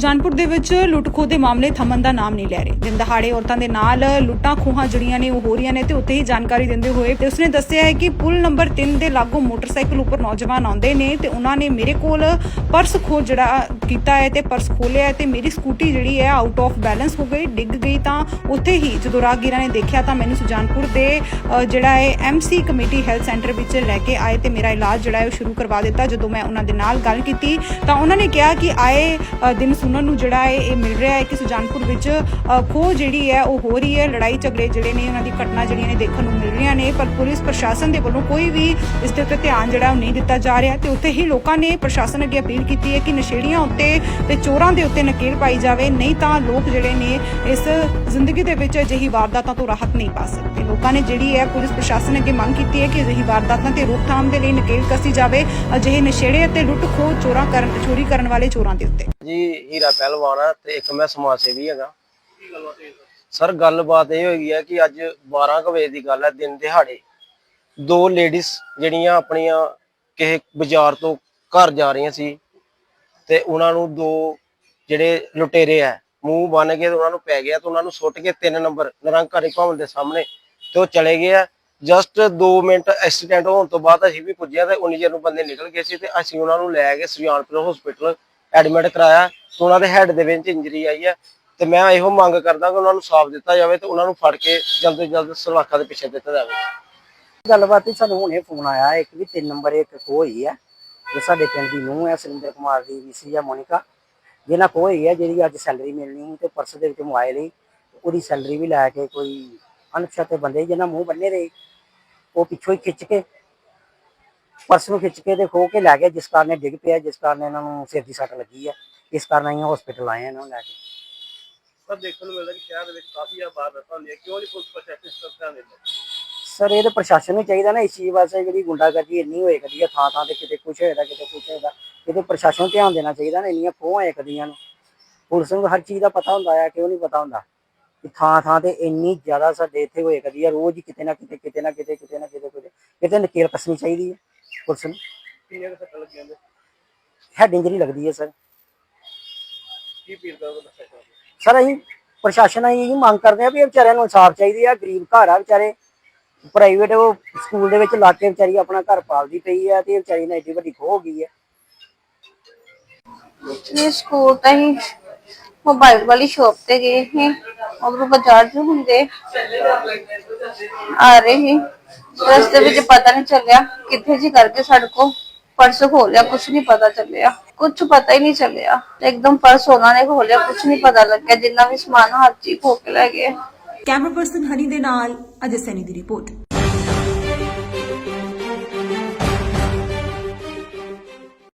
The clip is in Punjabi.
ਸੁਜਾਨਪੁਰ ਦੇ ਵਿੱਚ ਲੁੱਟ-ਖੋਹ ਦੇ ਮਾਮਲੇ ਥੰਮਣ ਦਾ ਨਾਮ ਨਹੀਂ ਲੈ ਰਹੇ। ਦਿਨ ਦਹਾੜੇ ਔਰਤਾਂ ਦੇ ਨਾਲ ਲੁੱਟਾਂ ਖੋਹਾਂ ਜਿਹੜੀਆਂ ਨੇ, ਉਹ ਹੋ ਰਹੀਆਂ ਨੇ ਤੇ ਉੱਥੇ ਹੀ ਜਾਣਕਾਰੀ ਦਿੰਦੇ ਹੋਏ ਤੇ ਉਸਨੇ ਦੱਸਿਆ ਹੈ ਕਿ ਪੁਲ ਨੰਬਰ 3 ਦੇ ਲਾਗੂ ਮੋਟਰਸਾਈਕਲ ਉੱਪਰ ਨੌਜਵਾਨ ਆਉਂਦੇ ਨੇ ਤੇ ਉਹਨਾਂ ਨੇ ਮੇਰੇ ਕੋਲ ਪਰਸ ਖੋ ਜਿਹੜਾ ਕੀਤਾ ਹੈ ਤੇ ਪਰਸ ਖੋਲਿਆ ਹੈ ਤੇ ਮੇਰੀ ਸਕੂਟੀ ਜਿਹੜੀ ਹੈ ਆਊਟ ਆਫ ਬੈਲੈਂਸ ਹੋ ਗਈ, ਡਿੱਗ ਗਈ ਤਾਂ ਉੱਥੇ ਹੀ ਜਦੋਂ ਰਾਹਗੀਰਾਂ ਨੇ ਦੇਖਿਆ ਤਾਂ ਮੈਨੂੰ ਸੁਜਾਨਪੁਰ ਦੇ ਜਿਹੜਾ ਹੈ ਐਮਸੀ ਕਮੇਟੀ ਹੈਲਥ ਸੈਂਟਰ ਵਿੱਚ ਲੈ ਕੇ ਆਏ ਤੇ ਮੇਰਾ ਇਲਾਜ ਜਿਹੜਾ ਹੈ ਉਹ ਸ਼ੁਰੂ ਕਰਵਾ ਦਿੱਤਾ। ਜਦੋਂ ਮੈਂ ਉਹਨਾਂ ਦੇ ਨਾਲ ਗੱਲ ਕੀਤੀ ਤਾਂ ਉਹਨਾਂ ਨੇ ਕਿਹਾ ਕਿ ਆਏ ਦਿਨ ਸੁਣਨ ਨੂੰ ਜਿਹੜਾ ਹੈ ਇਹ ਮਿਲ ਰਿਹਾ ਹੈ ਕਿ ਸੁਜਾਨਪੁਰ ਵਿੱਚ ਅ, ਖੋਹ ਜਿਹੜੀ ਹੈ ਉਹ ਹੋ ਰਹੀ ਹੈ। ਲੜਾਈ ਝਗੜੇ ਜਿਹੜੇ ਨੇ ਉਹਨਾਂ ਦੀ ਘਟਨਾ ਜਿਹੜੀਆਂ ਨੇ ਦੇਖਣ ਨੂੰ ਮਿਲ ਰਹੀਆਂ ਨੇ। ਪਰ ਪੁਲਿਸ ਪ੍ਰਸ਼ਾਸਨ ਦੇ ਵੱਲੋਂ ਕੋਈ ਵੀ ਇਸ ਦੇ ਉੱਤੇ ਧਿਆਨ ਜਿਹੜਾ ਉਹ ਨਹੀਂ ਦਿੱਤਾ ਜਾ ਰਿਹਾ। ਤੇ ਉੱਥੇ ਹੀ ਲੋਕਾਂ ਨੇ ਪ੍ਰਸ਼ਾਸਨ ਅੱਗੇ ਅਪੀਲ ਕੀਤੀ ਹੈ ਕਿ ਨਸ਼ੇੜੀਆਂ ਉੱਤੇ ਤੇ ਚੋਰਾਂ ਦੇ ਉੱਤੇ ਨਕੇਲ ਪਾਈ ਜਾਵੇ। ਨਹੀਂ ਤਾਂ ਲੋਕ ਜਿਹੜੇ ਨੇ ਇਸ ਜ਼ਿੰਦਗੀ ਦੇ ਵਿੱਚ ਅਜਿਹੀ ਵਾਰਦਾਤਾਂ ਤੋਂ ਰਾਹਤ ਨਹੀਂ ਪਾ ਸਕਦੇ। ਲੋਕਾਂ ਨੇ ਜਿਹੜੀ ਹੈ ਪੁਲਿਸ ਪ੍ਰਸ਼ਾਸਨ ਅੱਗੇ ਮੰਗ ਕੀਤੀ ਹੈ ਕਿ ਅਜਿਹੀ ਵਾਰਦਾਤਾਂ ਤੇ ਰੋਕਥਾਮ ਦੇ ਲਈ ਨਕੇਲ ਕਸੀ ਜਾਵੇ। ਅਜਿਹੇ ਨਸ਼ੇੜੇ ਅਤੇ ਲੁੱਟ ਖੋਹ ਚੋਰਾਂ ਕਰਨ ਚੋਰੀ ਕਰਨ ਵਾਲੇ ਚੋਰਾਂ ਦੇ ਉੱਤੇ। ਜੀ ਹੀਰਾ ਪਹਿਲਵਾਨ ਆ ਤੇ ਇੱਕ ਮੈਂ ਸਮਾਜ ਸੇਵੀ ਹੈਗਾ। ਸਰ, ਗੱਲਬਾਤ ਇਹ ਹੋਈ ਹੈ ਕਿ ਅੱਜ 12 ਕੁ ਵਜੇ ਦੀ ਗੱਲ ਹੈ, ਦਿਨ ਦਿਹਾੜੇ। ਦੋ ਲੇਡੀਜ਼ ਜਿਹੜੀਆਂ ਆਪਣੀਆਂ ਕਿਸੇ ਬਾਜ਼ਾਰ ਤੋਂ ਘਰ ਜਾ ਰਹੀਆਂ ਸੀ ਤੇ ਉਹਨਾਂ ਨੂੰ ਦੋ ਜਿਹੜੇ ਲੁਟੇਰੇ ਆ, ਮੂੰਹ ਬੰਨ ਕੇ ਉਹਨਾਂ ਨੂੰ ਪੈ ਗਿਆ ਤੇ ਉਹਨਾਂ ਨੂੰ ਸੁੱਟ ਕੇ ਤਿੰਨ ਨੰਬਰ ਨਿਰੰਕਾਰੀ ਭਵਨ ਦੇ ਸਾਹਮਣੇ ਤੇ ਉਹ ਚਲੇ ਗਏ ਆ। ਜਸਟ 2 ਮਿੰਟ ਐਕਸੀਡੈਂਟ ਹੋਣ ਤੋਂ ਬਾਅਦ ਅਸੀਂ ਵੀ ਪੁੱਜਿਆ ਤੇ ਉਨੀ ਚਿਰ ਨੂੰ ਬੰਦੇ ਨਿਕਲ ਗਏ ਸੀ ਤੇ ਅਸੀਂ ਉਹਨਾਂ ਨੂੰ ਲੈ ਕੇ ਸੁਜਾਨਪੁਰ ਹਸਪੀਟਲ ਐਡਮਿਟ ਕਰਾਇਆ। ਉਹਨਾਂ ਦੇ ਹੈੱਡ ਦੇ ਵਿੱਚ ਇੰਜਰੀ ਆਈ ਹੈ ਤੇ ਮੈਂ ਇਹੋ ਮੰਗ ਕਰਦਾ ਕਿ ਉਹਨਾਂ ਨੂੰ ਸਾਫ਼ ਦਿੱਤਾ ਜਾਵੇ ਤੇ ਉਹਨਾਂ ਨੂੰ ਫੜ ਕੇ ਜਲਦ ਤੋਂ ਜਲਦ ਸਲਾਖਾਂ ਦੇ ਪਿੱਛੇ ਦਿੱਤਾ ਜਾਵੇ। ਗੱਲਬਾਤ ਹੀ ਸਾਨੂੰ ਹੁਣੇ ਫੋਨ ਆਇਆ, ਇੱਕ ਵੀ ਤਿੰਨ ਨੰਬਰ ਇੱਕ ਹੋਈ ਹੈ ਜੋ ਸਾਡੇ ਪਿੰਡ ਦੀ ਨੂੰਹ ਹੈ, ਸੁਰਿੰਦਰ ਕੁਮਾਰ ਦੀ ਵੀਸੀ ਜਾਂ ਮੋਨਿਕਾ। ਜਿਹਨਾਂ ਖੋਹ ਹੋਈ ਹੈ, ਜਿਹੜੀ ਅੱਜ ਸੈਲਰੀ ਮਿਲਣੀ ਤੇ ਪਰਸ ਦੇ ਵਿੱਚ ਮੋਬਾਈਲ ਹੀ ਉਹਦੀ ਸੈਲਰੀ ਵੀ ਲੈ ਕੇ ਕੋਈ ਅਣਪਛਾਤੇ ਬੰਦੇ ਜਿਹਨਾਂ ਮੂੰਹ ਬੰਨੇ ਰਹੇ, ਉਹ ਪਿੱਛੋਂ ਹੀ ਖਿੱਚ ਕੇ ਪਰਸ ਨੂੰ ਖਿੱਚ ਕੇ ਤੇ ਖੋਹ ਕੇ ਲੈ ਗਿਆ ਜਿਸ ਕਾਰਨ ਡਿੱਗ ਪਿਆ, ਜਿਸ ਕਾਰਨ ਇਹਨਾਂ ਨੂੰ ਸਿਰ ਦੀ ਸੱਟ ਲੱਗੀ ਹੈ। ਇਸ ਕਾਰਨ ਅਸੀਂ ਹਸਪੀਟਲ ਆਏ ਹਾਂ ਇਹਨਾਂ ਨੂੰ ਲੈ ਕੇ। ਪਰ ਦੇਖਣ ਨੂੰ ਮਿਲਦਾ ਕਿ ਸ਼ਹਿਰ ਦੇ ਵਿੱਚ ਕਾਫੀ ਬਾਰ ਰਤਾ ਹੁੰਦੀ ਹੈ। ਕਿਉਂ ਨਹੀਂ ਪੁਲਿਸ ਪ੍ਰਸ਼ਾਸਨ ਇਸ ਤਰ੍ਹਾਂ ਧਿਆਨ ਦਿੰਦਾ ਸਰ ਇਹ ਤਾਂ ਪ੍ਰਸ਼ਾਸਨ ਨੂੰ ਚਾਹੀਦਾ ਨਾ ਇਸ ਚੀਜ਼ ਵਾਸਤੇ ਜਿਹੜੀ ਗੁੰਡਾਗਰਦੀ ਇੰਨੀ ਹੋਏ ਕਦੀ ਥਾਂ ਥਾਂ ਤੇ ਕਿਤੇ ਕੁਛ ਹੋਏਦਾ ਕਿਤੇ ਕੁਛ ਹੋਏਦਾ ਇਹਦੇ ਪ੍ਰਸ਼ਾਸਨ ਨੂੰ ਧਿਆਨ ਦੇਣਾ ਚਾਹੀਦਾ ਨਾ ਇੰਨੀਆਂ ਖੋਹਾਂ ਹੈ ਕਦੀਆਂ ਨੂੰ। ਪੁਲਿਸ ਨੂੰ ਹਰ ਚੀਜ਼ ਦਾ ਪਤਾ ਹੁੰਦਾ ਹੈ ਕਿਉਂ ਨਹੀਂ ਪਤਾ ਹੁੰਦਾ? ਕਿ ਥਾਂ ਥਾਂ ਤੇ ਇੰਨੀ ਜ਼ਿਆਦਾ ਸਾਡੇ ਇੱਥੇ ਹੋਏ ਕਦੀ ਆ ਰੋਜ਼ ਹੀ ਕਿਤੇ ਨਾ ਕਿਤੇ ਕਿਤੇ ਨਾ ਕਿਤੇ ਕਿਤੇ ਨਾ ਕਿਤੇ ਕਿਤੇ। ਕਿਤੇ ਨਕੇਲ ਕੱਸਣੀ ਚਾਹੀਦੀ ਹੈ ਪੁਲਿਸ ਨੂੰ। ਕਿੰਨੀਆਂ ਸੱਟਾਂ ਲੱਗੀਆਂ ਨੇ? ਹੈਡ ਇੰਜਰੀ ਲੱਗਦੀ ਹੈ ਸਰ। ਕੀ ਸਰ ਅਸੀਂ ਪ੍ਰਸ਼ਾਸਨ ਅਸੀਂ ਇਹ ਮੰਗ ਕਰਦੇ ਆ ਵੀ ਇਹ ਵਿਚਾਰਿਆਂ ਨੂੰ ਇਨਸਾਫ ਚਾਹੀਦੀ ਆ ਗਰੀਬ ਘਰ ਆ ਵਿਚਾਰੇ। ਪ੍ਰਾਈਵੇਟ ਸਕੂਲ ਦੇ ਵਿੱਚ ਲਾ ਕੇ ਵਿਚਾਰੀ ਆਪਣਾ ਘਰ ਪਾਲਦੀ ਪਈ ਆ ਤੇ ਇਹ ਵਿਚਾਰੀ ਨਾਲ ਏਡੀ ਵੱਡੀ ਖੋਹ ਹੋ ਗਈ ਹੈ ਇਹ ਸਕੂਲ ਤਾਂ ਹੀ ਮੋਬਾਈਲ ਵਾਲੀ ਸ਼ਾਪ ਤੇ ਗਏ ਸੀ। ਉਧਰੋਂ ਬਾਜ਼ਾਰ ਚ ਹੁੰਦੇ ਆ ਰਹੇ ਸੀ। ਰਸਤੇ ਵਿੱਚ ਪਤਾ ਨਹੀਂ ਚੱਲਿਆ ਕਿੱਥੇ ਜੀ ਕਰਕੇ ਸਾਡੇ ਕੋ ਪਰਸ ਖੋਲਿਆ ਕੁਝ ਨਹੀਂ ਪਤਾ ਚੱਲਿਆ। ਕੁਝ ਪਤਾ ਹੀ ਨਹੀਂ ਚੱਲਿਆ। ਇੱਕਦਮ ਪਰਸ ਉਹਨਾਂ ਨੇ ਖੋਲਿਆ ਕੁਝ ਨਹੀਂ ਪਤਾ ਲੱਗਿਆ, ਜਿੰਨਾ ਵੀ ਸਮਾਨ ਹੱਥ 'ਚ ਹੀ ਖੋ ਕੇ ਲੈ ਗਏ। ਕੈਮਰਾ ਪਰਸਨ ਹਨੀ ਦੇ ਨਾਲ ਅਜੇ ਸੈਨੀ ਦੀ ਰਿਪੋਰਟ